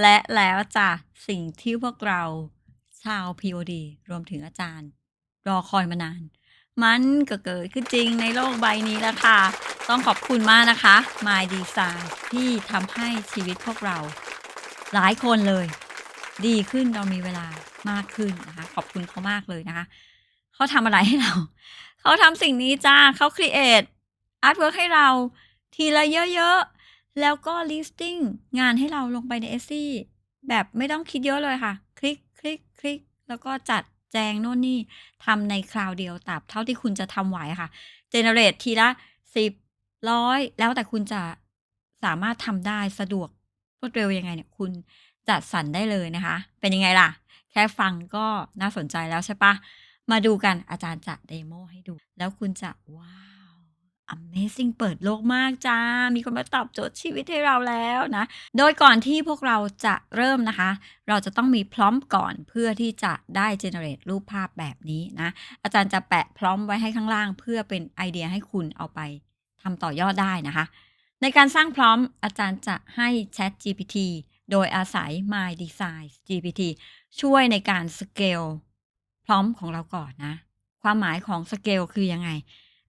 และแล้วจ้ะสิ่งที่พวกเราชาว POD รวมถึงอาจารย์ รอคอยมานาน มันก็เกิดขึ้นจริงในโลกใบนี้แล้วค่ะ ต้องขอบคุณมากนะคะ My Design ที่ทำให้ชีวิตพวกเรา หลายคนเลย ดีขึ้นเรามีเวลามากขึ้นนะคะ ขอบคุณเขามากเลยนะคะ เขาทำอะไรให้เรา เขาทำสิ่งนี้จ้าเขาครีเอทอาร์ตเวิร์กให้เราทีละเยอะๆ แล้วก็ listing งานให้เราลงไปใน e s ซี่แบบไม่ต้องคิดเยอะเลยค่ะ คลิกคลิกคลิกแล้วก็จัดแจงโน่นนี่ทำในคราวเดียวตราบเท่าที่คุณจะทำไหวค่ะ generate ทีละสิบร้อยแล้วแต่คุณจะสามารถทำได้สะดวกรวดเร็วยังไงเนี่ย คุณจัดสรรได้เลยนะคะ เป็นยังไงล่ะ แค่ฟังก็น่าสนใจแล้วใช่ปะมาดูกันอาจารย์จะเดโมให้ดู แล้วคุณจะว้า Amazing เปิดโลกมากจ้า มีคนมาตอบโจทย์ชีวิตให้เราแล้วนะ โดยก่อนที่พวกเราจะเริ่มนะคะ เราจะต้องมีพร้อมก่อนเพื่อที่จะได้ generate รูปภาพแบบนี้นะ อาจารย์จะแปะพร้อมไว้ให้ข้างล่าง เพื่อเป็นไอเดียให้คุณเอาไปทำต่อยอดได้นะคะ ในการสร้างพร้อมอาจารย์จะให้ Chat GPT โดยอาศัย My Design GPT ช่วยในการสเกลพร้อมของเราก่อนนะ ความหมายของสเกลคือยังไง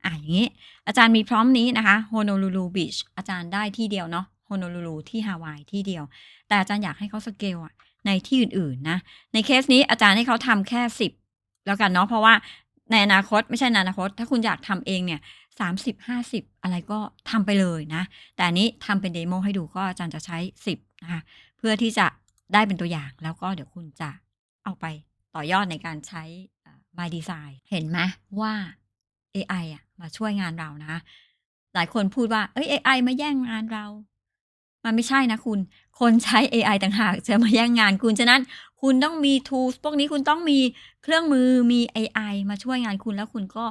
อะอย่างนี้ อาจารย์มีพร้อมนี้นะคะ Honolulu Beach อาจารย์ได้ที่เดียวเนาะ Honolulu ที่ฮาวายที่เดียว แต่อาจารย์อยากให้เขาสเกลอะในที่อื่นๆนะในเคสนี้อาจารย์ให้เขาทำแค่ 10 แล้วกันเนาะเพราะว่าในอนาคตไม่ใช่ในอนาคต ถ้าคุณอยากทำเองเนี่ย30 50อะไรก็ทำไปเลยนะ แต่อันนี้ทำเป็นเดโมให้ดูก็อาจารย์จะใช้ 10นะคะเพื่อที่จะได้เป็นตัวอย่างแล้วก็เดี๋ยวคุณจะเอาไปต่อยอดในการใช้ My Design เห็นไหมว่า AI อะมาช่วยงานเรานะ หลายคนพูดว่า เอ้ย AI มาแย่งงานเรา มันไม่ใช่นะคุณ คนใช้ AI ต่างหากจะมาแย่งงานคุณ ฉะนั้นคุณต้องมี tools พวกนี้คุณต้องมีเครื่องมือมี AI มาช่วยงานคุณแล้วคุณก็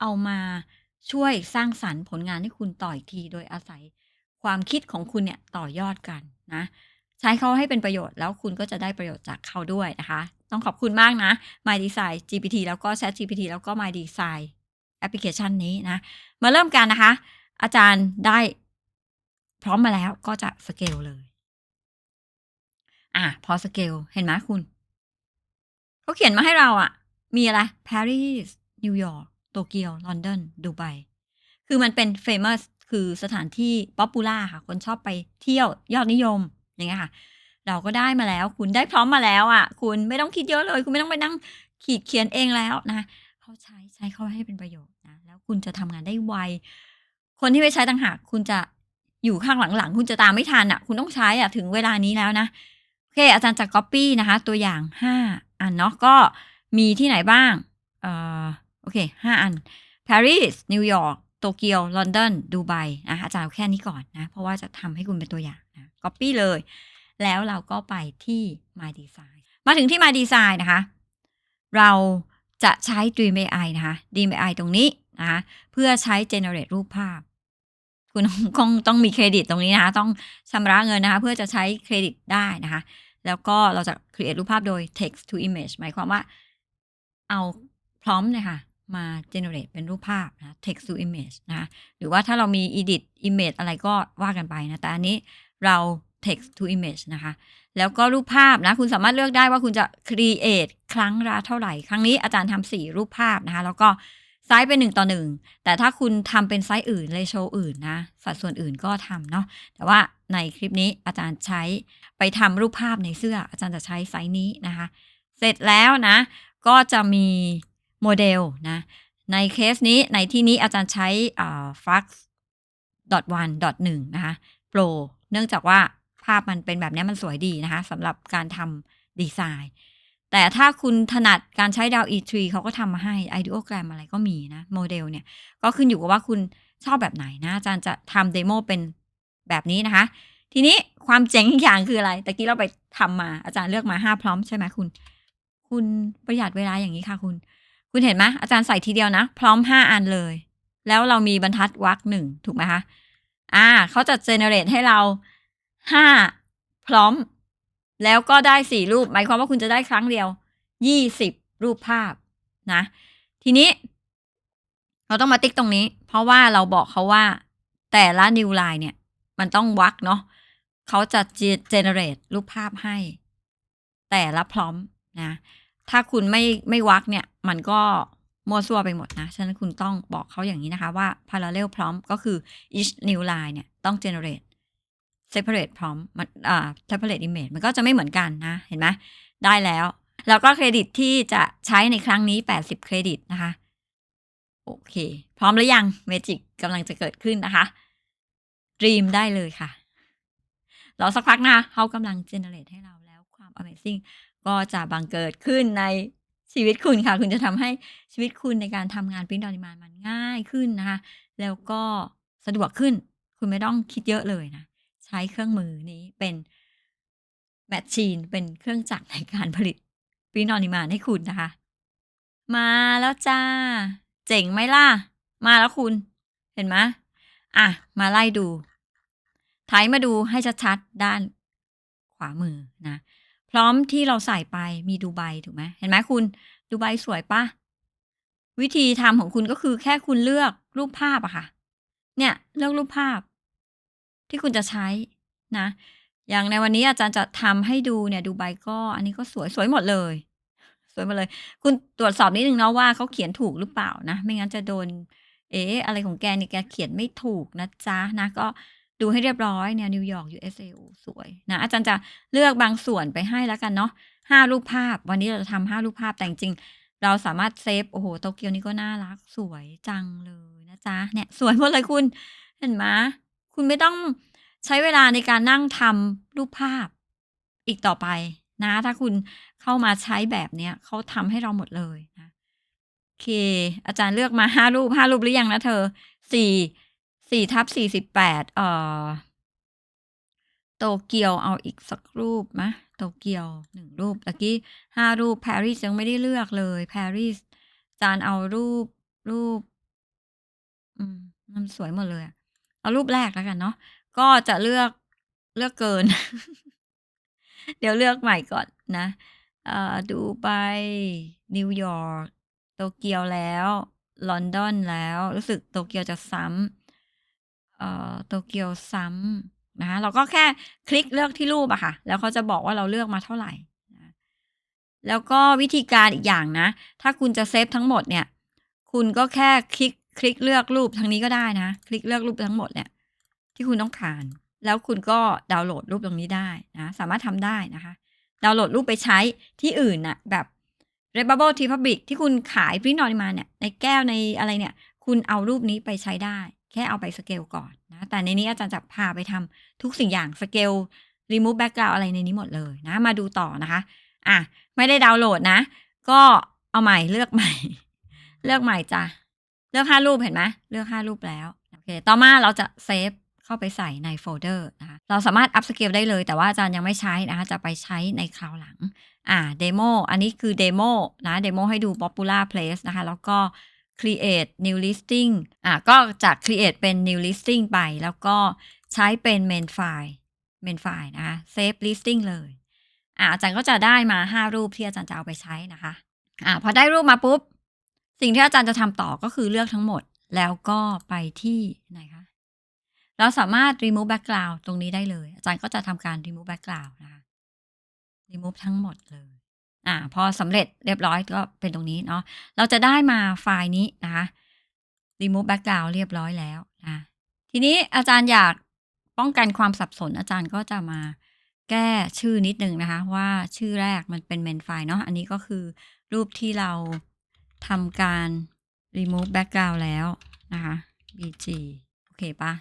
เอามาช่วยสร้างสรรค์ผลงานให้คุณต่ออีกที โดยอาศัยความคิดของคุณเนี่ยต่อยอดกันนะ ใช้เขาให้เป็นประโยชน์แล้วคุณก็จะได้ประโยชน์จากเขาด้วยนะคะ ต้องขอบคุณมากนะ My Design GPT แล้วก็ Chat GPT แล้วก็ My Design แอปพลิเคชันนี้นะ มาเริ่มกันนะคะ อาจารย์ได้พร้อมมาแล้วก็จะสเกลเลย อะ พอสเกล เห็นไหมคุณ เขาเขียนมาให้เราอะมีอะไร Paris นิวยอร์กโตเกียว ลอนดอนดูไบคือมันเป็น famous คือสถานที่ป๊อปปูล่าค่ะ คนชอบไปเที่ยวยอดนิยม อย่างเงี้ยค่ะ เราก็ได้มาแล้ว คุณได้พร้อมมาแล้วอะ คุณไม่ต้องคิดเยอะเลย คุณไม่ต้องไปนั่งขีดเขียนเองแล้วนะ เขาใช้ใช้เขาให้เป็นประโยชน์ คุณจะทำงานได้ไว คนที่ไม่ใช้ต่างหากคุณจะอยู่ข้างหลังๆ คุณจะตามไม่ทันอะ คุณต้องใช้อะถึงเวลานี้แล้วนะ โอเค อาจารย์จะ copy นะคะ ตัวอย่างห้าอันเนาะก็มีที่ไหนบ้างเอ่อโอเคห้าอัน Paris นิวยอร์กโตเกียว ลอนดอน ดูไบนะอาจารย์แค่นี้ก่อนนะ เพราะว่าจะทำให้คุณเป็นตัวอย่างนะ copy เลย แล้วเราก็ไปที่ My Design มาถึงที่ My Design นะคะ เราจะใช้ Dream AI นะคะ Dream AI ตรงนี้นะคะเพื่อใช้ generate รูปภาพ คุณคงต้องมีเครดิตตรงนี้นะคะต้องชำระเงินนะคะเพื่อจะใช้เครดิตได้นะคะแล้วก็เราจะ create รูปภาพโดย text to image หมายความว่าเอาพร้อมเลยค่ะมา generate เป็นรูปภาพนะ text to image นะคะหรือว่าถ้าเรามี edit image อะไรก็ว่ากันไปนะ แต่อันนี้เรา text to image นะคะ แล้วก็รูปภาพนะ คุณสามารถเลือกได้ว่าคุณจะ create ครั้งละเท่าไหร่ ครั้งนี้อาจารย์ทำสี่รูปภาพนะคะ แล้วก็ ไซส์เป็นหนึ่งต่อหนึ่งแต่ถ้าคุณทำเป็นไซส์อื่นเลโชอื่นนะ สัดส่วนอื่นก็ทำเนาะแต่ว่าในคลิปนี้อาจารย์ใช้ไปทำรูปภาพในเสื้อ อาจารย์จะใช้ไซส์นี้นะคะ เสร็จแล้วนะ ก็จะมีโมเดลนะ ในเคสนี้ในที่นี้อาจารย์ใช้อ่า flux dot one dot หนึ่งนะคะ pro เนื่องจากว่าภาพมันเป็นแบบนี้มันสวยดีนะคะสำหรับการทำดีไซน์ แต่ถ้าคุณถนัดการใช้ดาว E3 เขาก็ทำมาให้ ideogram อะไรก็มีนะ โมเดลเนี่ย ก็ขึ้นอยู่กับว่าคุณชอบแบบไหนนะ อาจารย์จะทำเดโมเป็นแบบนี้นะคะ ทีนี้ความเจ๋งอีกอย่างคืออะไรตะกี้เราไปทำมาอาจารย์เลือกมาห้าพร้อมใช่ไหมคุณ คุณประหยัดเวลาอย่างนี้ค่ะคุณ คุณเห็นไหมอาจารย์ใส่ทีเดียวนะ พร้อมห้าอันเลย แล้วเรามีบรรทัดวรรคหนึ่งถูกไหมคะอ่าเขาจะ generate ให้เราห้าพร้อม แล้วก็ได้สี่รูป หมายความว่าคุณจะได้ครั้งเดียวยี่สิบรูปภาพนะ ทีนี้ เราต้องมาติ๊กตรงนี้ เพราะว่าเราบอกเขาว่า แต่ละนิวไลน์เนี่ย มันต้องวักเนาะเขาจะ generate รูปภาพให้ แต่ละพร้อมนะ ถ้าคุณไม่ไม่วักเนี่ย มันก็มั่วซั่วไปหมดนะ ฉะนั้นคุณต้องบอกเขาอย่างนี้นะคะว่า parallel prompt ก็คือ each new line เนี่ย ต้อง generate separate prompt มันอ่า separate image มันก็จะไม่เหมือนกันนะ เห็นไหมได้แล้ว แล้วก็เครดิตที่จะใช้ในครั้งนี้ 80 เครดิตนะคะ โอเค พร้อมหรือยังเมจิกกำลังจะเกิดขึ้นนะคะ dream ได้เลยค่ะรอสักพักนะเขากำลัง generate ให้เราแล้วความ amazing ก็จะบังเกิดขึ้นในชีวิตคุณค่ะ คุณจะทำให้ชีวิตคุณในการทำงานปริ้นดอนิมานมันง่ายขึ้นนะคะ แล้วก็สะดวกขึ้น คุณไม่ต้องคิดเยอะเลยนะ ใช้เครื่องมือนี้เป็นแมชชีนเป็นเครื่องจักรในการผลิตปริ้นอนิมานให้คุณนะคะ มาแล้วจ้า เจ๋งไหมล่ะ มาแล้วคุณ เห็นไหมอะ มาไล่ดูไถมาดูให้ชัดๆ ด้านขวามือนะ พร้อมที่เราใส่ไปมีดูไบถูกไหมเห็นไหมคุณดูไบสวยปะวิธีทำของคุณก็คือแค่คุณเลือกรูปภาพอะค่ะ เนี่ย เลือกรูปภาพ ที่คุณจะใช้นะ อย่างในวันนี้อาจารย์จะทำให้ดูเนี่ยดูไบก็อันนี้ก็สวยสวยหมดเลย สวยหมดเลย คุณตรวจสอบนิดนึงเนาะว่าเขาเขียนถูกหรือเปล่านะ ไม่งั้นจะโดน เอ๊ะอะไรของแกนี่แกเขียนไม่ถูกนะจ๊ะนะก็ดูให้เรียบร้อยเนี่ยนิวยอร์ก USA สวยนะอาจารย์จะเลือกบางส่วนไปให้แล้วกันเนาะห้ารูปภาพ วันนี้เราจะทำห้ารูปภาพแต่จริงเราสามารถเซฟโอ้โหโตเกียวนี่ก็น่ารักสวยจังเลยนะจ๊ะเนี่ยสวยหมดเลยคุณ เห็นไหม คุณไม่ต้องใช้เวลาในการนั่งทำรูปภาพอีกต่อไปนะ ถ้าคุณเข้ามาใช้แบบเนี้ยเขาทำให้เราหมดเลยนะโอเค อาจารย์เลือกมาห้ารูปห้ารูปหรือยังนะเธอสี่สี่ทับสี่สิบแปดเอ่อโตเกียวเอาอีกสักรูปมะโตเกียวหนึ่งรูปตะกี้ห้ารูปปารีสยังไม่ได้เลือกเลยปารีสอาจารย์เอารูปรูป อืมมันสวยหมดเลยอะ เอารูปแรกแล้วกันเนาะก็จะเลือกเลือกเกิน เดี๋ยวเลือกใหม่ก่อนนะเอ่อดูไปนิวยอร์กโตเกียวแล้วลอนดอนแล้ว รู้สึกโตเกียวจะซ้ำเอ่อโตเกียวซ้ำนะคะเราก็แค่คลิกเลือกที่รูปอะค่ะ แล้วเขาจะบอกว่าเราเลือกมาเท่าไหร่แล้วก็วิธีการอีกอย่างนะ ถ้าคุณจะเซฟทั้งหมดเนี่ย คุณก็แค่คลิก คลิกเลือกรูปทางนี้ก็ได้นะ คลิกเลือกรูปทั้งหมดเนี่ยที่คุณต้องการ แล้วคุณก็ดาวน์โหลดรูปตรงนี้ได้นะ สามารถทำได้นะคะ ดาวน์โหลดรูปไปใช้ที่อื่นน่ะแบบ r e b u b l e t Public ที่คุณขายปริ้นออกมาเนี่ยในแก้วในอะไรเนี่ย คุณเอารูปนี้ไปใช้ได้ แค่เอาไปสเกลก่อนนะแต่ในนี้อาจารย์จะพาไปทำทุกสิ่งอย่างสเกล remove background อะไรในนี้หมดเลยนะ มาดูต่อนะคะอะไม่ได้ดาวน์โหลดนะ ก็เอาใหม่เลือกใหม่ เลือกใหม่จ้ะ เลือกห้ารูปเห็นไหมเลือกห้ารูปแล้วโอเคต่อมาเราจะเซฟเข้าไปใส่ในโฟลเดอร์นะคะเราสามารถอัพสเกลได้เลยแต่ว่าอาจารย์ยังไม่ใช้นะคะจะไปใช้ในคราวหลังอ่าเดโมอันนี้คือเดโมนะเดโมให้ดู popular place นะคะ แล้วก็ create new listing อ่าก็จาก create เป็น new listing ไป แล้วก็ใช้เป็น main file main file นะคะ save listing เลย อ่าอาจารย์ก็จะได้มา 5 รูปที่อาจารย์จะเอาไปใช้นะคะ อ่าพอได้รูปมาปุ๊บ สิ่งที่อาจารย์จะทำต่อก็คือเลือกทั้งหมดแล้วก็ไปที่ไหนคะ เราสามารถ remove background ตรงนี้ได้เลย อาจารย์ก็จะทำการ remove background นะคะ remove ทั้งหมดเลย อ่า พอสำเร็จเรียบร้อยก็เป็นตรงนี้เนาะ เราจะได้มาไฟล์นี้นะคะ remove background เรียบร้อยแล้วนะ ทีนี้อาจารย์อยากป้องกันความสับสน อาจารย์ก็จะมาแก้ชื่อนิดนึงนะคะ ว่าชื่อแรกมันเป็น main file เนาะ อันนี้ก็คือรูปที่เรา ทำการ remove background แล้วนะคะ bg โอเคปะ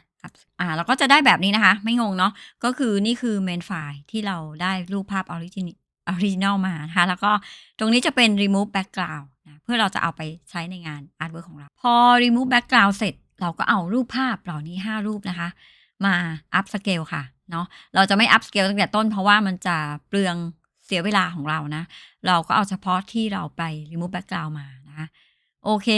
อ่าเราก็จะได้แบบนี้นะคะ ไม่งงเนาะก็คือนี่คือ main file ที่เราได้รูปภาพ original original มานะคะแล้วก็ตรงนี้จะเป็น remove background นะเพื่อเราจะเอาไปใช้ในงาน artwork ของเรา พอ remove background เสร็จ เราก็เอารูปภาพเหล่านี้ 5 รูปนะคะ มา up scale ค่ะเนาะเราจะไม่ up scale ตั้งแต่ต้นเพราะว่ามันจะเปลืองเสียเวลาของเรานะ เราก็เอาเฉพาะที่เราไป remove background มา โอเค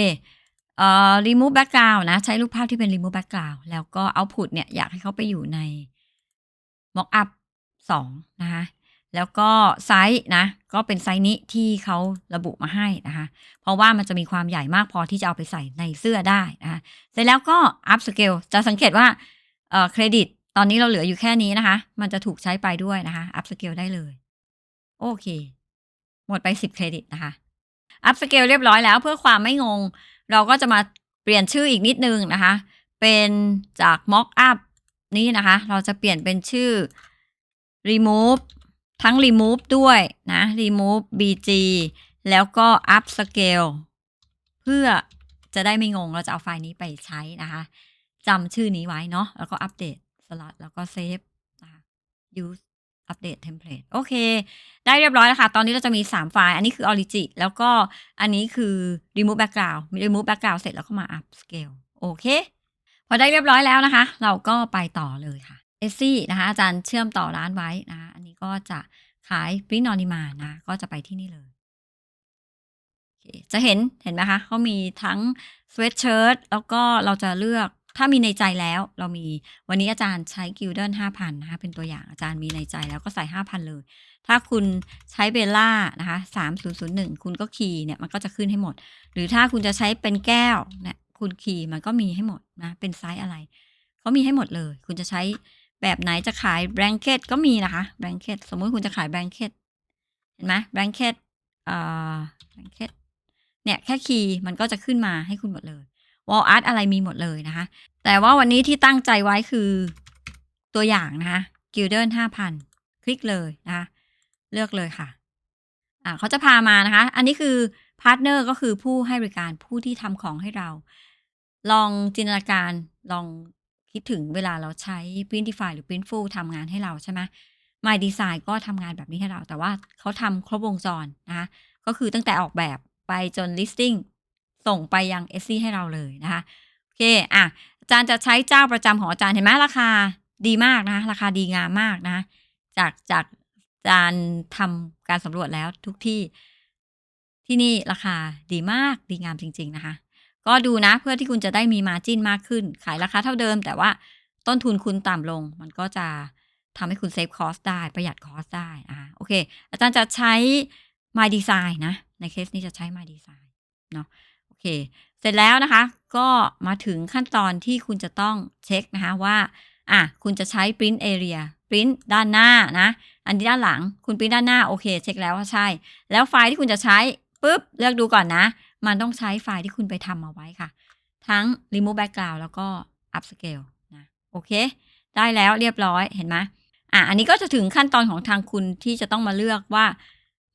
เอ่อ remove background นะ ใช้รูปภาพที่เป็น remove background แล้วก็ output เนี่ย อยากให้เขาไปอยู่ใน mockup 2 นะคะ แล้วก็ไซส์นะ ก็เป็นไซส์นี้ที่เขาระบุมาให้นะคะ เพราะว่ามันจะมีความใหญ่มากพอที่จะเอาไปใส่ในเสื้อได้นะคะ เสร็จแล้วก็ up scale จะสังเกตว่าเอ่อเครดิตตอนนี้เราเหลืออยู่แค่นี้นะคะ มันจะถูกใช้ไปด้วยนะคะอัพสเกลได้เลย โอเค หมดไป 10 เครดิตนะคะ อัพสเกลเรียบร้อยแล้วเพื่อความไม่งง เราก็จะมาเปลี่ยนชื่ออีกนิดนึงนะคะ เป็นจาก mock up นี้นะคะ เราจะเปลี่ยนเป็นชื่อ remove ทั้ง remove ด้วยนะ remove bg แล้วก็ up scale เพื่อจะได้ไม่งง เราจะเอาไฟล์นี้ไปใช้นะคะจำชื่อนี้ไว้เนาะ แล้วก็อัปเดตสล็อตแล้วก็เซฟนะคะ use update template โอเค ได้เรียบร้อยแล้วค่ะ ตอนนี้เราจะมี 3 ไฟล์ อันนี้คือ origin แล้วก็อันนี้คือ remove background remove background เสร็จแล้วก็มา up scale โอเค พอได้เรียบร้อยแล้วนะคะ เราก็ไปต่อเลยค่ะเอซี่นะคะ อาจารย์เชื่อมต่อร้านไว้นะคะอันนี้ก็จะขาย print on demand นะ ก็จะไปที่นี่เลยจะเห็นเห็นไหมคะเขามีทั้ง sweatshirt แล้วก็เราจะเลือก ถ้ามีในใจแล้วเรามีวันนี้อาจารย์ใช้ Gildan 5,000นนะคะเป็นตัวอย่างอาจารย์มีในใจแล้วก็ใส่5,000เลย ถ้าคุณใช้เบลล่านะคะ3001คุณก็คีย์เนี่ยมันก็จะขึ้นให้หมด หรือถ้าคุณจะใช้เป็นแก้วเนี่ยคุณคีย์มันก็มีให้หมดนะเป็นไซส์อะไรเขามีให้หมดเลย คุณจะใช้แบบไหนจะขายแบงเก t ก็มีนะคะแบงเก t สมมุติคุณจะขายแบงเก t เห็นไหมแบงเก t เอ่อแบงเก t เนี่ยแค่คีย์มันก็จะขึ้นมาให้คุณหมดเลย วอลอาร์ตอะไรมีหมดเลยนะคะ แต่ว่าวันนี้ที่ตั้งใจไว้คือตัวอย่างนะคะกิลเดนห้าพันคลิกเลยนะคะเลือกเลยค่ะอ่าเขาจะพามานะคะ อันนี้คือพาร์ทเนอร์ก็คือผู้ให้บริการผู้ที่ทำของให้เรา ลองจินตนาการลองคิดถึงเวลาเราใช้ Printify หรือ Printful ทำงานให้เราใช่ไหม My Design ก็ทำงานแบบนี้ให้เรา แต่ว่าเขาทำครบวงจรนะคะก็คือตั้งแต่ออกแบบไปจน listing ส่งไปยัง s อซี่ให้เราเลยนะคะโอเคอะอาจารย์จะใช้เจ้าประจำของอาจารย์เห็นไหมราคาดีมากนะ ราคาดีงามมากนะ จากจากอาจารย์ทำการสำรวจแล้วทุกที่ที่นี่ราคาดีมากดีงามจริง ๆ นะคะ ก็ดูนะเพื่อที่คุณจะได้มีมาจิ้นมากขึ้น ขายราคาเท่าเดิม แต่ว่าต้นทุนคุณต่ำลง มันก็จะทำให้คุณเซฟคอสได้ประหยัดคอสได้นะคะโอเค อาจารย์จะใช้ My Design นะ ในเคสนี้จะใช้ My Design เนาะ เค เสร็จแล้วนะคะ ก็มาถึงขั้นตอนที่คุณจะต้องเช็คนะคะว่าอะคุณจะใช้ print area print ด้านหน้านะ อันนี้ด้านหลังคุณ print ด้านหน้าโอเค เช็คแล้วว่าใช่ แล้วไฟล์ที่คุณจะใช้ปุ๊บเลือกดูก่อนนะ มันต้องใช้ไฟล์ที่คุณไปทำเอาไว้ค่ะ ทั้ง remove background แล้วก็ upscale นะโอเค ได้แล้วเรียบร้อยเห็นไหมอะอันนี้ก็จะถึงขั้นตอนของทางคุณที่จะต้องมาเลือกว่า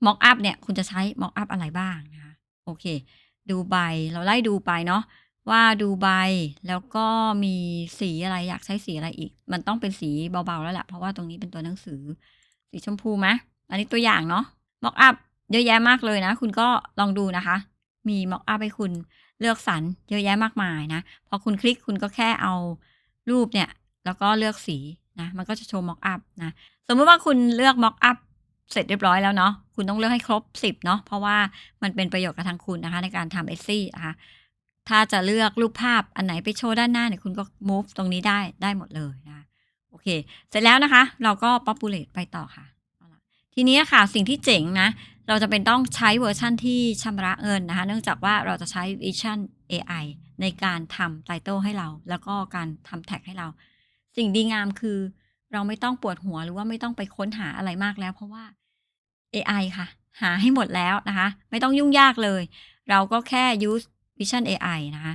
mock up เนี่ย คุณจะใช้ mock up อะไรบ้างนะคะโอเค ดูใบ เราไล่ดูไปเนาะว่าดูใบแล้วก็มีสีอะไรอยากใช้สีอะไรอีก มันต้องเป็นสีเบาๆแล้วแหละเพราะว่าตรงนี้เป็นตัวหนังสือ สีชมพูไหมอันนี้ตัวอย่างเนาะ mock up เยอะแยะมากเลยนะ คุณก็ลองดูนะคะ มี mock up ให้คุณเลือกสรรเยอะแยะมากมายนะ พอคุณคลิกคุณก็แค่เอารูปเนี่ย แล้วก็เลือกสีนะ มันก็จะโชว์ mock up นะ สมมติว่าคุณเลือก mock up เสร็จเรียบร้อยแล้วเนาะคุณต้องเลือกให้ครบ 10เนาะเพราะว่ามันเป็นประโยชน์กับทางคุณนะคะในการทำเอซี่นะคะถ้าจะเลือกรูปภาพอันไหนไปโชว์ด้านหน้าเนี่ยคุณก็ move ตรงนี้ได้ได้หมดเลยนะคะโอเค เสร็จแล้วนะคะ เราก็ populate ไปต่อค่ะ ทีนี้ค่ะสิ่งที่เจ๋งนะ เราจะเป็นต้องใช้เวอร์ชั่นที่ชำระเงินนะคะ เนื่องจากว่าเราจะใช้ Vision AI ในการทำไตเติลให้เรา แล้วก็การทำแท็กให้เรา สิ่งดีงามคือ เราไม่ต้องปวดหัวหรือว่าไม่ต้องไปค้นหาอะไรมากแล้ว เพราะว่า AI ค่ะ หาให้หมดแล้วนะคะ ไม่ต้องยุ่งยากเลย เราก็แค่ use Vision AI นะคะ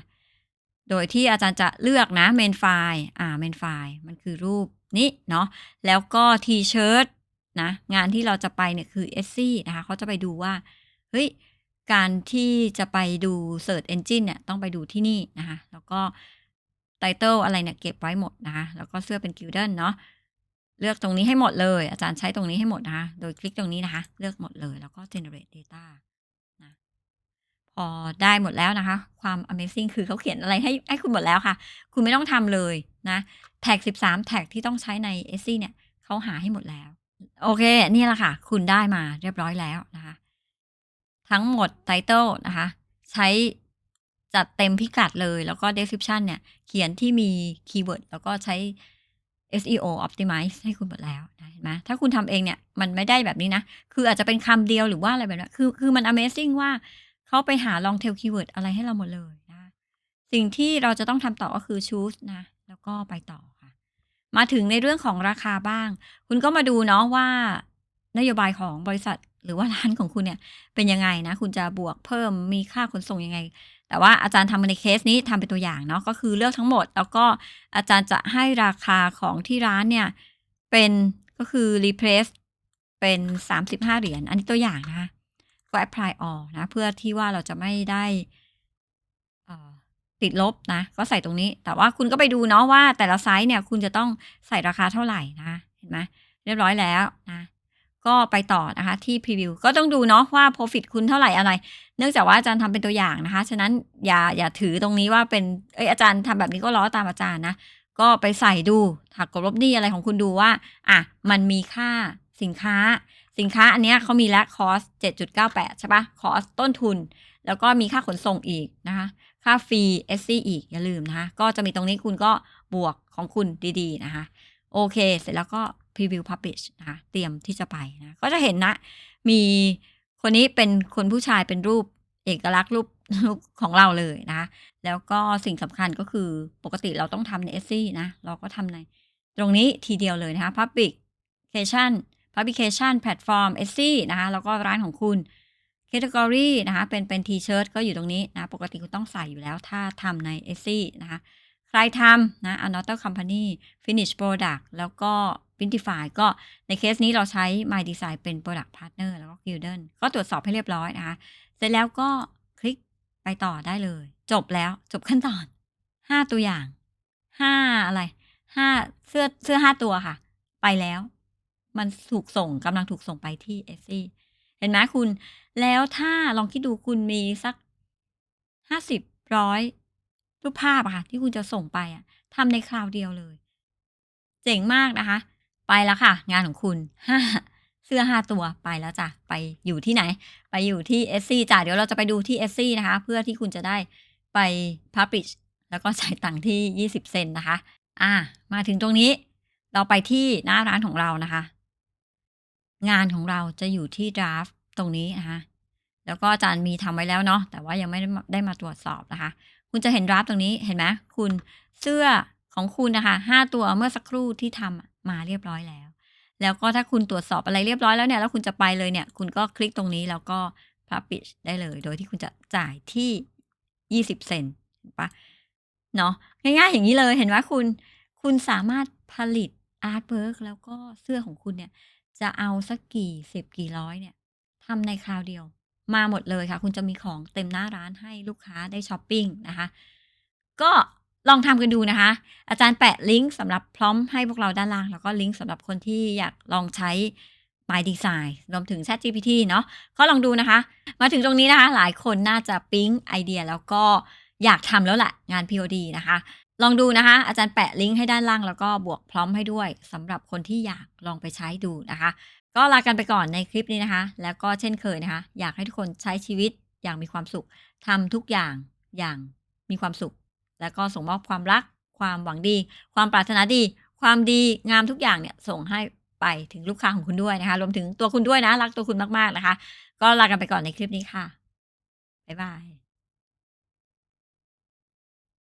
โดยที่อาจารย์จะเลือกนะ main file อ่า main file มันคือรูปนี้เนาะแล้วก็ t-shirt นะ งานที่เราจะไปเนี่ยคือ s อนะคะเขาจะไปดูว่า เฮ้ย การที่จะไปดู Search Engine เนี่ย ต้องไปดูที่นี่นะคะ แล้วก็ Title อะไรเนี่ยเก็บไว้หมดนะคะ แล้วก็เสื้อเป็น Gildan เนาะ เลือกตรงนี้ให้หมดเลย อาจารย์ใช้ตรงนี้ให้หมดนะคะ โดยคลิกตรงนี้นะคะ เลือกหมดเลยแล้วก็ generate data นะพอได้หมดแล้วนะคะ ความ amazing คือเขาเขียนอะไรให้ให้คุณหมดแล้วค่ะ คุณไม่ต้องทำเลยนะแท็ก 13 แท็กที่ต้องใช้ใน s อเนี่ยเขาหาให้หมดแล้ว โอเค นี่แหละค่ะ คุณได้มาเรียบร้อยแล้วนะคะ ทั้งหมด Title นะคะ ใช้จัดเต็มพิกัดเลยแล้วก็ description เนี่ย เขียนที่มีคีย์เวิร์ดแล้วก็ใช้ SEO optimize ให้คุณหมดแล้วเห็นไหมถ้าคุณทำเองเนี่ยมันไม่ได้แบบนี้นะ คืออาจจะเป็นคำเดียวหรือว่าอะไรแบบนี้คือคือมัน amazing ว่าเขาไปหา long tail keyword อะไรให้เราหมดเลยนะสิ่งที่เราจะต้องทำต่อก็คือ choose นะ แล้วก็ไปต่อค่ะ มาถึงในเรื่องของราคาบ้าง คุณก็มาดูเนาะว่านโยบายของบริษัทหรือว่าร้านของคุณเนี่ยเป็นยังไงนะ คุณจะบวกเพิ่มมีค่าขนส่งยังไง แต่ว่าอาจารย์ทำในเคสนี้ทำเป็นตัวอย่างเนาะก็คือเลือกทั้งหมด แล้วก็อาจารย์จะให้ราคาของที่ร้านเนี่ย เป็นก็คือ replace เป็น 35 เหรียญอันนี้ตัวอย่างนะคะก็ apply all นะ เพื่อที่ว่าเราจะไม่ได้ติดลบนะ ก็ใส่ตรงนี้ แต่ว่าคุณก็ไปดูเนาะว่าแต่ละไซส์เนี่ย คุณจะต้องใส่ราคาเท่าไหร่นะ เห็นไหมเรียบร้อยแล้วนะ ก็ไปต่อนะคะที่พรีวิวก็ต้องดูเนาะว่า profit คุณเท่าไหร่อะไร เนื่องจากว่าอาจารย์ทำเป็นตัวอย่างนะคะ ฉะนั้นอย่าอย่าถือตรงนี้ว่าเป็นเอ้ยอาจารย์ทำแบบนี้ก็ล้อตามอาจารย์นะ ก็ไปใส่ดูหักกบลบหนี้อะไรของคุณดูว่าอะมันมีค่าสินค้า สินค้าอันเนี้ยเขามีและคอส7.98 ใช่ปะคอสต้นทุน แล้วก็มีค่าขนส่งอีกนะคะ ค่าฟรี SC อีกอย่าลืมนะคะ ก็จะมีตรงนี้คุณก็บวกของคุณดีๆนะคะ โอเค เสร็จแล้วก็ preview publish นะคะเตรียมที่จะไปนะก็จะเห็นนะ มีคนนี้เป็นคนผู้ชายเป็นรูปเอกลักษณ์รูปรูปของเราเลยนะ แล้วก็สิ่งสำคัญก็คือปกติเราต้องทำใน SC นะ เราก็ทำในตรงนี้ทีเดียวเลยนะคะ publication publication platform SC นะคะ แล้วก็ร้านของคุณ category นะคะ เป็นเป็น t-shirt ก็อยู่ตรงนี้นะ ปกติคุณต้องใส่อยู่แล้วถ้าทำใน SC นะคะ ใครทำนะ another company finish product แล้วก็ Pintify ก็ในเคสนี้เราใช้ My Design เป็น product partner แล้วก็ Gildan ก็ตรวจสอบให้เรียบร้อยนะคะ เสร็จแล้วก็คลิกไปต่อได้เลย จบแล้วจบขั้นตอน 5 ตัวอย่าง 5 อะไร 5 เสื้อเสื้อ 5 ตัวค่ะ ไปแล้ว มันถูกส่งกำลังถูกส่งไปที่ Etsy เห็นไหมคุณ แล้วถ้าลองคิดดูคุณมีสัก 50ร้อย รูปภาพอะค่ะ ที่คุณจะส่งไปอะทำในคราวเดียวเลย เจ๋งมากนะคะ ไปแล้วค่ะ งานของคุณ5เสื้อ5ตัวไปแล้วจ้ะไปอยู่ที่ไหน ไปอยู่ที่ Etsy จ้ะเดี๋ยวเราจะไปดูที่ Etsy นะคะ เพื่อที่คุณจะได้ไป Publish แล้วก็จ่ายตังค์ที่ 20 เซนนะคะ อ่า มาถึงตรงนี้ เราไปที่หน้าร้านของเรานะคะ งานของเราจะอยู่ที่ draft ตรงนี้นะคะแล้วก็อาจารย์มีทำไว้แล้วเนาะแต่ว่ายังไม่ได้มาตรวจสอบนะคะ คุณจะเห็น draft ตรงนี้เห็นไหมคุณเสื้อของคุณนะคะ5ตัวเมื่อสักครู่ที่ทำอะมาเรียบร้อยแล้ว แล้วก็ถ้าคุณตรวจสอบอะไรเรียบร้อยแล้วเนี่ยแล้วคุณจะไปเลยเนี่ย คุณก็คลิกตรงนี้แล้วก็ publish ได้เลย โดยที่คุณจะจ่ายที่ 20 เซนต์เห็นปะเนาะง่ายๆอย่างนี้เลยเห็นไหมคุณคุณสามารถผลิตอาร์ตเวิร์กแล้วก็เสื้อของคุณเนี่ย จะเอาสักกี่สิบกี่ร้อยเนี่ยทำในคราวเดียว มาหมดเลยค่ะ คุณจะมีของเต็มหน้าร้านให้ลูกค้าได้ช้อปปิ้งนะคะ ก็ลองทำกันดูนะคะ อาจารย์แปะลิงก์สำหรับพร้อมให้พวกเราด้านล่าง แล้วก็ลิงก์สำหรับคนที่อยากลองใช้ My Design รวมถึง ChatGPT เนาะก็ลองดูนะคะ มาถึงตรงนี้นะคะ หลายคนน่าจะปิ๊งไอเดียแล้วก็อยากทำแล้วแหละงาน POD นะคะ ลองดูนะคะ อาจารย์แปะลิงก์ให้ด้านล่างแล้วก็บวกพร้อมให้ด้วยสำหรับคนที่อยากลองไปใช้ดูนะคะ ก็ลากันไปก่อนในคลิปนี้นะคะ แล้วก็เช่นเคยนะคะ อยากให้ทุกคนใช้ชีวิตอย่างมีความสุขทำทุกอย่างอย่างมีความสุข แล้วก็ส่งมอบความรัก ความหวังดี ความปรารถนาดี ความดีงามทุกอย่างเนี่ยส่งให้ไปถึงลูกค้าของคุณด้วยนะคะ รวมถึงตัวคุณด้วยนะ รักตัวคุณมากๆนะคะ ก็ลากันไปก่อนในคลิปนี้ค่ะบ๊ายบาย